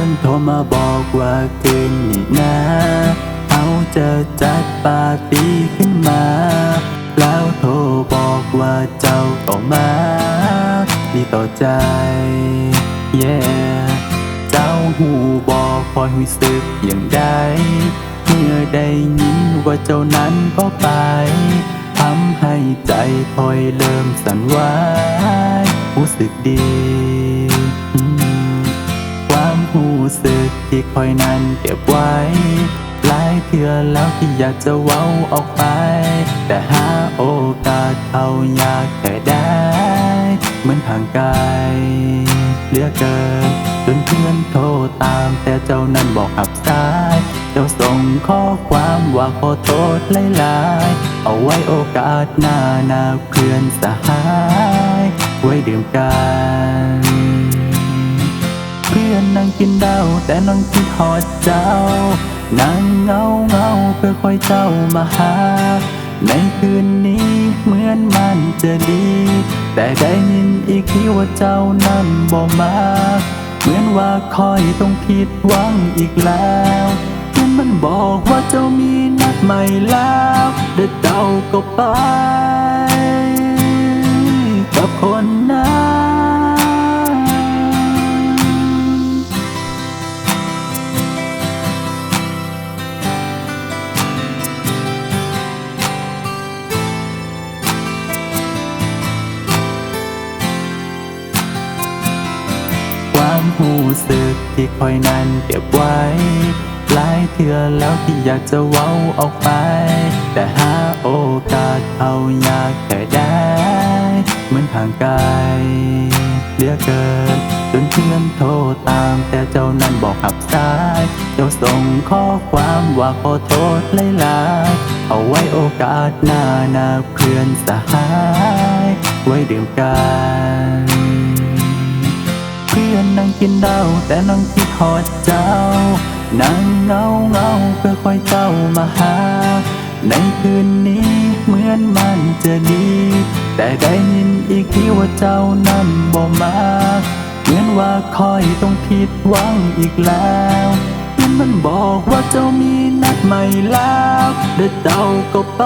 อนโทรมาบอกว่าคืนนี้นะเขาจะจัดปาร์ตี้ขึ้นมา แล้วโทรบอกว่าเจ้าก็มาดีต่อใจ yeah เจ้าหูบอกคอยหูสึกอย่างใดเมื่อได้ยินว่าเจ้านั้นก็ไปทำให้ใจคอยเริ่มสั่นไหวรู้สึกดี หูสึกที่คอยนั้นเก็บไว้ หลายเทื่อแล้วที่อยากจะเว้าออกไป แต่หาโอกาสเอาอยากแต่ได้ เหมือนห่างไกลเหลือเกินจนเพื่อนโทรตามแต่เจ้านั้นบอกหับสาย เจ้าส่งข้อความว่าขอโทษหลายๆ เอาไว้โอกาสหน้าหนาเพื่อนสหาย ไว้ดื่มกัน กินเหล้าแต่น้องคิดฮอดเจ้านั่งเงาเงาเพื่อคอยเจ้ามาหา ในคืนนี้เหมือนมันจะดี แต่ได้ยินอีกทีว่าเจ้านั้นบ่มา เหมือนว่าคอยต้องผิดหวังอีกแล้วเพื่อนมันบอกว่าเจ้ามีนัดใหม่แล้วเดี๋ยวเจ้าก็ไป ที่คอยนั้นเก็บไว้ หลายเทื่อแล้วที่อยากจะเว้าออกไป แต่หาโอกาสเอาอยากแต่ได้เหมือนห่างไกลเหลือเกินจนเพื่อนโทรตาม แต่เจ้านั้นบอกหับสาย เจ้าส่งข้อความว่าขอโทษหลายๆเอาไว้โอกาสหน้าหนาเพื่อนสหาย ไว้ดื่มกัน กินเหล้าแต่นั่งคิดฮอดเจ้า นั่งเงาเงาเพื่อคอยเจ้ามาหา ในคืนนี้เหมือนมันจะดี แต่ได้ยินอีกทีว่าเจ้านั้นบ่มา เหมือนว่าคอยต้องผิดหวังอีกแล้วจนมันบอกว่าเจ้ามีนัดใหม่แล้วเดี๋ยวเจ้าก็ไป